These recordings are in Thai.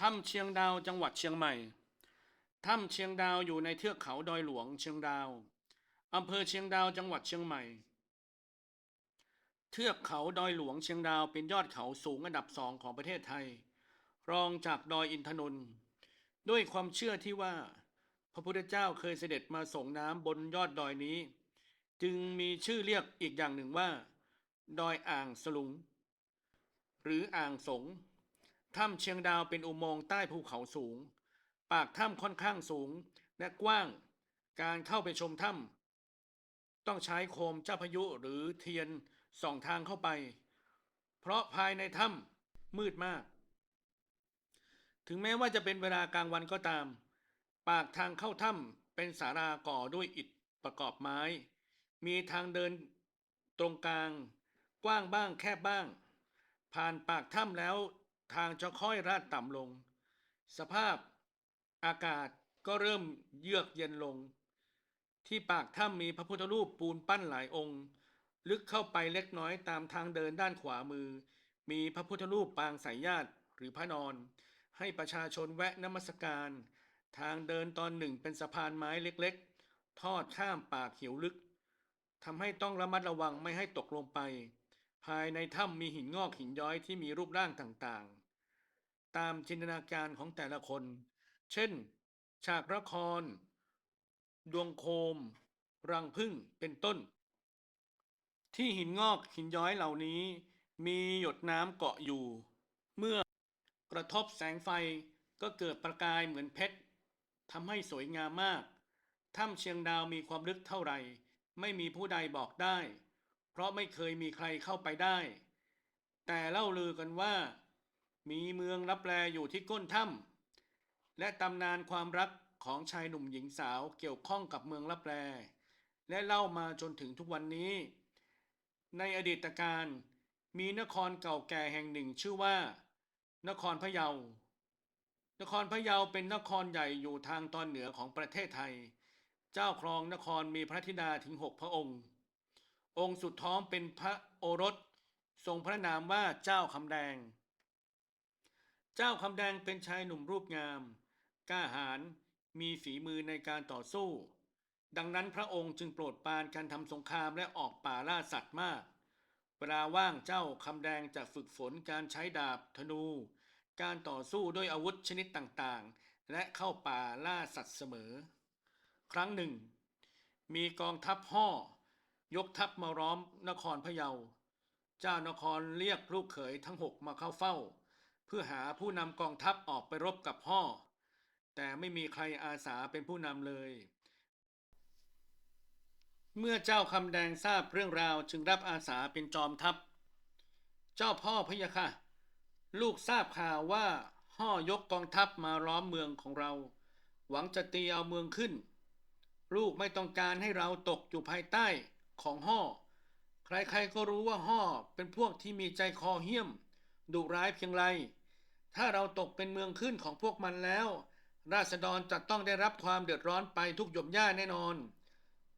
ถ้ำเชียงดาวจังหวัดเชียงใหม่ ถ้ำเชียงดาวอยู่ในเทือกเขาดอยหลวงเชียงดาว อำเภอเชียงดาวจังหวัดเชียงใหม่ เทือกเขาดอยหลวงเชียงดาวเป็นยอดเขาสูงอันดับสองของประเทศไทย รองจากดอยอินทนนท์ ด้วยความเชื่อที่ว่า พระพุทธเจ้าเคยเสด็จมาส่งน้ำบนยอดดอยนี้ จึงมีชื่อเรียกอีกอย่างหนึ่งว่า ดอยอ่างสลุง หรืออ่างสง ถ้ำเชียงดาวเป็นอุโมงค์ใต้ภูเขาสูง ปากถ้ำค่อนข้างสูงและกว้าง การเข้าไปชมถ้ำต้องใช้โคมเจ้าพายุหรือเทียนส่องทางเข้าไป เพราะภายในถ้ำมืดมาก ถึงแม้ว่าจะเป็นเวลากลางวันก็ตาม ปากทางเข้าถ้ำเป็นสาราก่อด้วยอิฐประกอบไม้ มีทางเดินตรงกลาง กว้างบ้างแคบบ้าง ผ่านปากถ้ำแล้ว ทางจะค่อยราดต่ำลง สภาพอากาศก็เริ่มเยือกเย็นลง ที่ปากถ้ำมีพระพุทธรูปปูนปั้นหลายองค์ ลึกเข้าไปเล็กน้อยตามทางเดินด้านขวามือ มีพระพุทธรูปปางสายญาติหรือพระนอน ให้ประชาชนแวะนมัสการ ทางเดินตอนหนึ่งเป็นสะพานไม้เล็กๆ ทอดข้ามปากเหียวลึกทำให้ต้องระมัดระวังไม่ให้ตกลงไป ภายในถ้ำมีหินงอกหินย้อยที่มีรูปร่างต่างๆ ตามจินตนาการของแต่ละคน เช่น ฉากละคร ดวงโคม รังผึ้งเป็นต้น ที่หินงอกหินย้อยเหล่านี้ มีหยดน้ำเกาะอยู่ เมื่อกระทบแสงไฟก็เกิดประกายเหมือนเพชรทำให้สวยงามมาก ถ้ำเชียงดาวมีความลึกเท่าไหร่ ไม่มีผู้ใดบอกได้ เพราะไม่เคยมีใครเข้าไปได้ แต่เล่าลือกันว่า มีเมืองรับแลอยู่ที่ก้นถ้ำและตำนานความรักของชายหนุ่มหญิงสาวเกี่ยวข้องกับเมืองรับแลและเล่ามาจนถึงทุกวันนี้ ในอดีตการมีนครเก่าแก่แห่งหนึ่งชื่อว่า นครพะเยา นครพะเยาเป็นนครใหญ่อยู่ทางตอนเหนือของประเทศไทย เจ้าครองนครมีพระธิดาถึงหกพระองค์ องค์สุดท้องเป็นพระโอรส ทรงพระนามว่าเจ้าคำแดง เจ้าคำแดงเป็นชายหนุ่มรูปงาม กล้าหาญมีฝีมือในการต่อสู้ ดังนั้นพระองค์จึงโปรดปรานการทำสงครามและออกป่าล่าสัตว์มาก เวลาว่างเจ้าคำแดงจะฝึกฝนการใช้ดาบธนู การต่อสู้ด้วยอาวุธชนิดต่างๆ และเข้าป่าล่าสัตว์เสมอ ครั้งหนึ่ง มีกองทัพห่อ ยกทัพมาล้อมนครพะเยา เจ้านครเรียกลูกเขยทั้งหกมาเข้าเฝ้า เพื่อหาผู้นำกองทัพออกไปรบกับห่อ แต่ไม่มีใครอาสาเป็นผู้นำเลย เมื่อเจ้าคำแดงทราบเรื่องราวจึงรับอาสาเป็นจอมทัพ เจ้าพ่อพะยะค่ะ ลูกทราบข่าวว่าห่อยกกองทัพมาล้อมเมืองของเรา หวังจะตีเอาเมืองขึ้น ลูกไม่ต้องการให้เราตกอยู่ภายใต้ ของห่อ ใครๆก็รู้ว่าห่อเป็นพวกที่มีใจคอเหี้ยม ดุร้ายเพียงไร ถ้าเราตกเป็นเมืองขึ้นของพวกมันแล้ว ราษฎรจะต้องได้รับความเดือดร้อนไปทุกหย่อมย่าแน่นอน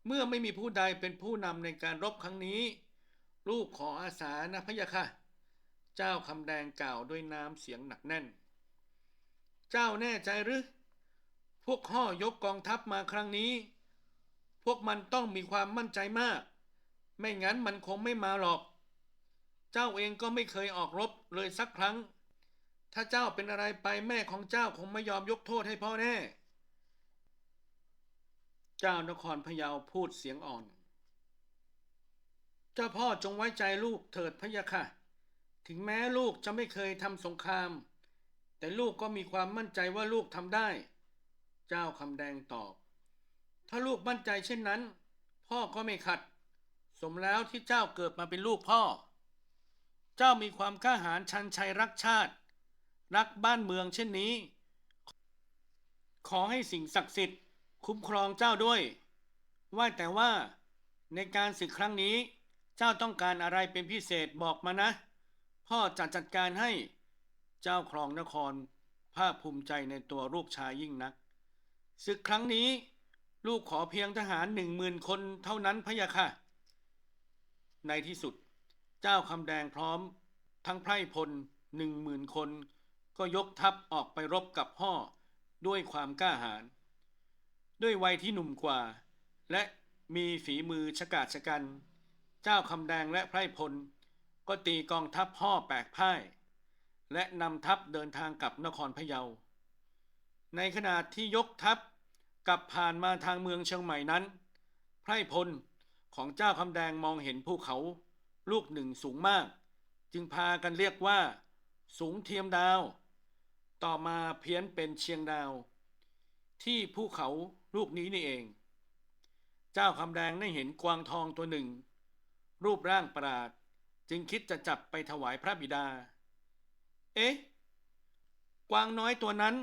เมื่อไม่มีผู้ใดเป็นผู้นำในการรบครั้งนี้ ลูกขออาสานะพะยะค่ะ เจ้าคำแดงกล่าวด้วยน้ำเสียงหนักแน่น เจ้าแน่ใจหรือพวกห่อยกกองทัพมาครั้งนี้ พวกมันต้องมีความมั่นใจมาก ไม่งั้นมันคงไม่มาหรอก เจ้าเองก็ไม่เคยออกรบเลยสักครั้ง ถ้าเจ้าเป็นอะไรไปแม่ของเจ้าคงไม่ยอมยกโทษให้พ่อแน่ เจ้านครพยาวพูดเสียงอ่อน เจ้าพ่อจงไว้ใจลูกเถิดพะยะค่ะ ถึงแม้ลูกจะไม่เคยทำสงคราม แต่ลูกก็มีความมั่นใจว่าลูกทำได้ เจ้าคำแดงตอบ ถ้าลูกมั่นใจเช่นนั้น พ่อก็ไม่ขัด สมแล้วที่เจ้าเกิดมาเป็นลูกพ่อ เจ้ามีความกล้าหาญชันชัยรักชาติ รักบ้านเมืองเช่นนี้ ขอให้สิ่งศักดิ์สิทธิ์ คุ้มครองเจ้าด้วย ว่าแต่ว่าในการศึกครั้งนี้ เจ้าต้องการอะไรเป็นพิเศษบอกมานะ พ่อจะจัดการให้เจ้าครองนครภาคภูมิใจในตัวลูกชายยิ่งนัก ศึกครั้งนี้ ลูกขอเพียงทหารหนึ่งหมื่นคนเท่านั้นพะยะค่ะ ในที่สุด เจ้าคำแดงพร้อม ทั้งไพร่พลหนึ่งหมื่นคน ก็ยกทัพออกไปรบกับพ่อด้วยความกล้าหาญด้วยวัยที่หนุ่มกว่า และมีฝีมือชกาจชะกัน เจ้าคำแดงและไพร่พล ก็ตีกองทัพพ่อแปกพ่าย และนำทัพเดินทางกลับนครพะเยา ในขณะที่ยกทัพกลับผ่านมาทางเมืองเชียงใหม่นั้น ไพร่พล ของเจ้าคำแดงมองเห็นภูเขาลูกหนึ่งสูงมาก จึงพากันเรียกว่า สูงเทียมดาว ต่อมาเพี้ยนเป็นเชียงดาว ที่ภูเขาลูกนี้นี่เอง เจ้าคำแดงได้เห็นกวางทองตัวหนึ่ง รูปร่างประหลาดจึงคิดจะจับไปถวายพระบิดา เอ๊ะ กวางน้อยตัวนั้น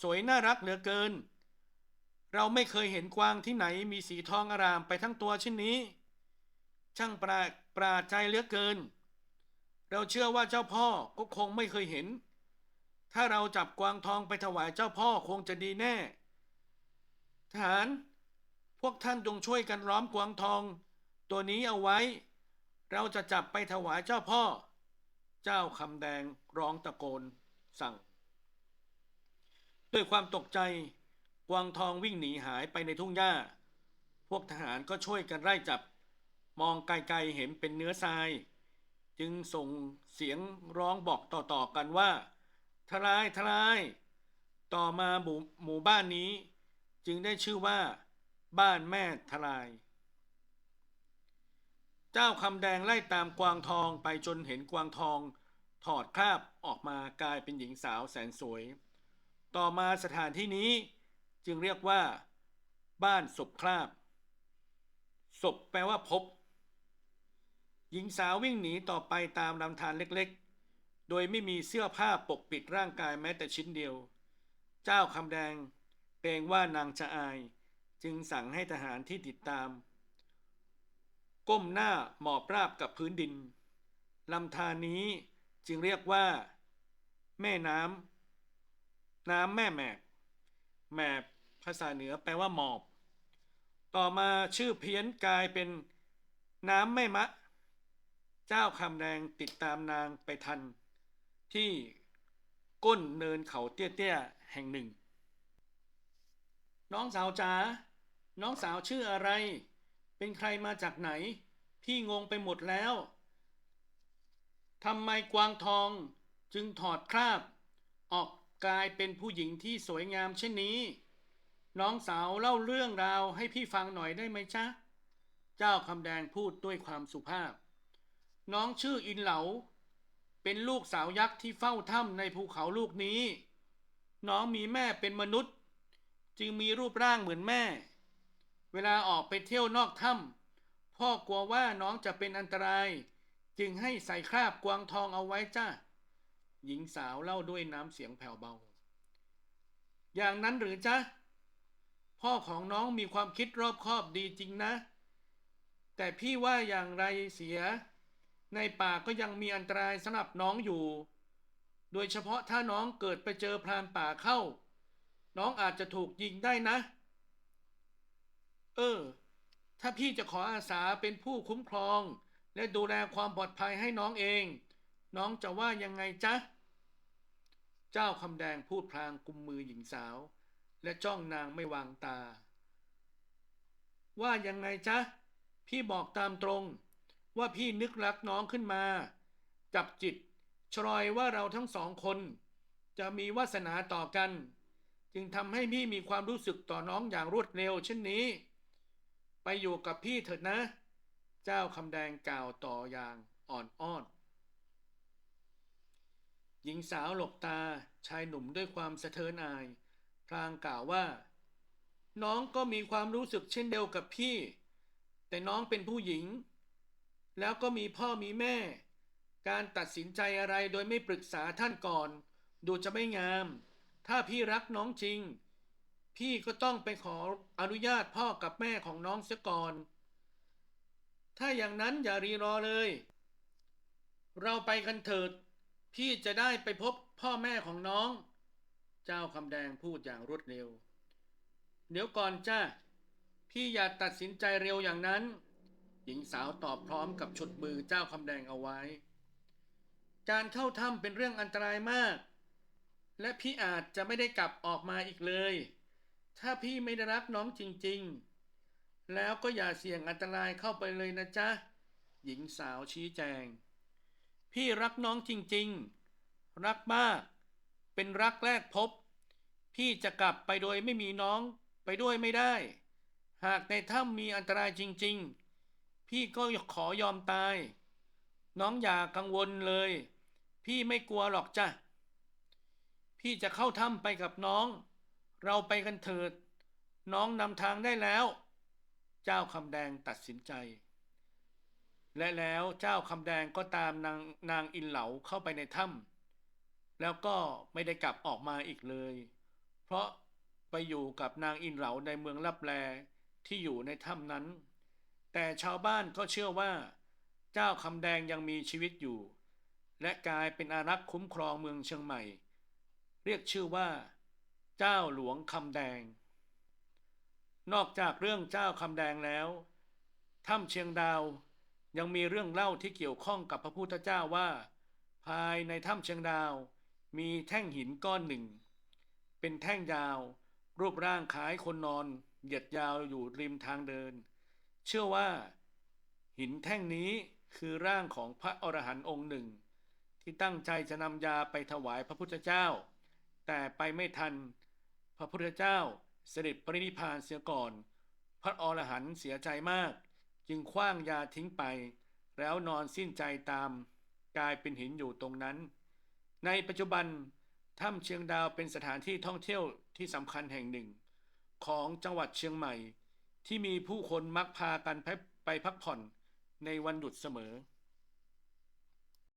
สวยน่ารักเหลือเกิน เราไม่เคยเห็นกวางที่ไหนมีสีทองอารามไปทั้งตัวเช่นนี้ ช่างประหลาปราใจเหลือเกิน เราเชื่อว่าเจ้าพ่อก็คงไม่เคยเห็น ถ้าเราจับกวางทองไปถวายเจ้าพ่อคงจะดีแน่ ทหาร พวกท่านจงช่วยกันล้อมกวางทอง ตัวนี้เอาไว้ เราจะจับไปถวายเจ้าพ่อ เจ้าคำแดงร้องตะโกนสั่ง ด้วยความตกใจ กวางทองวิ่งหนีหายไปในทุ่งหญ้า พวกทหารก็ช่วยกันไล่จับ มองไกลๆเห็นเป็นเนื้อทราย จึงส่งเสียงร้องบอกต่อๆกันว่า ทลายทลาย ต่อมาหมู่หมู่บ้านนี้ จึงได้ชื่อว่า บ้านแม่ทลาย เจ้าคำแดงไล่ตามกวางทองไปจนเห็นกวางทอง ถอดคราบออกมากลายเป็นหญิงสาวแสนสวย ต่อมาสถานที่นี้ จึงเรียกว่า บ้านศพคราบ ศพแปลว่าพบ หญิงสาววิ่งหนีต่อไปตามลำธารเล็กๆ โดยไม่มีเสื้อผ้าปกปิดร่างกายแม้แต่ชิ้นเดียว เจ้าคำแดงเกรงว่านางจะอาย จึงสั่งให้ทหารที่ติดตาม ก้มหน้าหมอบราบกับพื้นดินลำธารนี้จึงเรียกว่า แม่น้ำน้ำแม่แมบแมบ ภาษาเหนือแปลว่าหมอบ ต่อมาชื่อเพี้ยนกลายเป็นน้ำแม่มะ เจ้าคำแดงติดตามนางไปทัน ที่ก้นเนินเขาเตี้ยๆแห่งหนึ่ง น้องสาวจ๋าน้องสาวชื่ออะไร เป็นใครมาจากไหน พี่งงไปหมดแล้วทำไมกวางทองจึงถอดคราบ ออกกลายเป็นผู้หญิงที่สวยงามเช่นนี้ น้องสาวเล่าเรื่องราวให้พี่ฟังหน่อยได้ไหมจ๊ะ เจ้าคำแดงพูดด้วยความสุภาพ น้องชื่ออินเหลา เป็นลูกสาวยักษ์ที่เฝ้าถ้ำในภูเขาลูกนี้ น้องมีแม่เป็นมนุษย์ จึงมีรูปร่างเหมือนแม่ เวลาออกไปเที่ยวนอกถ้ำพ่อกลัวว่าน้องจะเป็นอันตราย จึงให้ใส่คราบกวางทองเอาไว้จ้าหญิงสาวเล่าด้วยน้ำเสียงแผ่วเบา อย่างนั้นหรือจ๊ะ พ่อของน้องมีความคิดรอบคอบดีจริงนะ แต่พี่ว่าอย่างไรเสีย ในป่าก็ยังมีอันตรายสำหรับน้องอยู่ โดยเฉพาะถ้าน้องเกิดไปเจอพรานป่าเข้า น้องอาจจะถูกยิงได้นะ เออ ถ้าพี่จะขออาสาเป็นผู้คุ้มครอง และดูแลความปลอดภัยให้น้องเอง น้องจะว่ายังไงจ๊ะ เจ้าคำแดงพูดพลางกุมมือหญิงสาว และจ้องนางไม่วางตา ว่ายังไงจ๊ะ พี่บอกตามตรง ว่าพี่นึกรักน้องขึ้นมา จับจิตชรอยว่าเราทั้งสองคน จะมีวาสนาต่อกัน จึงทำให้พี่มีความรู้สึกต่อน้องอย่างรวดเร็วเช่นนี้ ไปอยู่กับพี่เถิดนะ เจ้าคำแดงกล่าวต่ออย่างอ่อนอ้อนหญิงสาวหลบตาชายหนุ่มด้วยความสะเทินอาย พลางกล่าวว่า น้องก็มีความรู้สึกเช่นเดียวกับพี่ แต่น้องเป็นผู้หญิง แล้วก็มีพ่อมีแม่ การตัดสินใจอะไรโดยไม่ปรึกษาท่านก่อน ดูจะไม่งาม ถ้าพี่รักน้องจริง พี่ก็ต้องไปขออนุญาตพ่อกับแม่ของน้องเสียก่อน ถ้าอย่างนั้นอย่ารีรอเลย เราไปกันเถิด พี่จะได้ไปพบพ่อแม่ของน้อง เจ้าคำแดงพูดอย่างรวดเร็ว เดี๋ยวก่อนจ้า พี่อย่าตัดสินใจเร็วอย่างนั้น หญิงสาวตอบพร้อมกับฉุดมือเจ้าคำแดงเอาไว้ การเข้าถ้ำเป็นเรื่องอันตรายมาก และพี่อาจจะไม่ได้กลับออกมาอีกเลย ถ้าพี่ไม่ได้รักน้องจริงๆ แล้วก็อย่าเสี่ยงอันตรายเข้าไปเลยนะจ๊ะ หญิงสาวชี้แจง พี่รักน้องจริงๆ รักมาก เป็นรักแรกพบ พี่จะกลับไปโดยไม่มีน้องไปด้วยไม่ได้ หากในถ้ำมีอันตรายจริง ๆ พี่ก็ขอยอมตาย น้องอย่ากังวลเลย พี่ไม่กลัวหรอกจ้ะ พี่จะเข้าถ้ำไปกับน้อง เราไปกันเถิด น้องนำทางได้แล้ว เจ้าคำแดงตัดสินใจ และแล้วเจ้าคำแดงก็ตามนางนางอินเหลาเข้าไปในถ้ำ แล้วก็ไม่ได้กลับออกมาอีกเลย เพราะไปอยู่กับนางอินเหลาในเมืองลับแลที่อยู่ในถ้ำนั้น แต่ชาวบ้านก็เชื่อว่า เจ้าคำแดงยังมีชีวิตอยู่ และกลายเป็นอารักษ์คุ้มครองเมืองเชียงใหม่ เรียกชื่อว่า เจ้าหลวงคำแดง นอกจากเรื่องเจ้าคำแดงแล้วถ้ำเชียงดาวยังมีเรื่องเล่าที่เกี่ยวข้องกับพระพุทธเจ้าว่า ภายในถ้ำเชียงดาว มีแท่งหินก้อนหนึ่ง เป็นแท่งยาว รูปร่างคล้ายคนนอน เหยียดยาวอยู่ริมทางเดิน เชื่อว่า หินแท่งนี้คือร่างของพระอรหันต์องค์หนึ่ง ที่ตั้งใจจะนำยาไปถวายพระพุทธเจ้า แต่ไปไม่ทัน พระพุทธเจ้าเสด็จปรินิพพานเสียก่อน พระอรหันต์เสียใจมาก จึงคว้างยาทิ้งไป แล้วนอนสิ้นใจตาม กลายเป็นหินอยู่ตรงนั้น ในปัจจุบันถ้ำเชียงดาวเป็นสถานที่ท่องเที่ยวที่สำคัญแห่งหนึ่ง ของจังหวัดเชียงใหม่ ที่มีผู้คนมักพากันไปพักผ่อนในวันหยุดเสมอ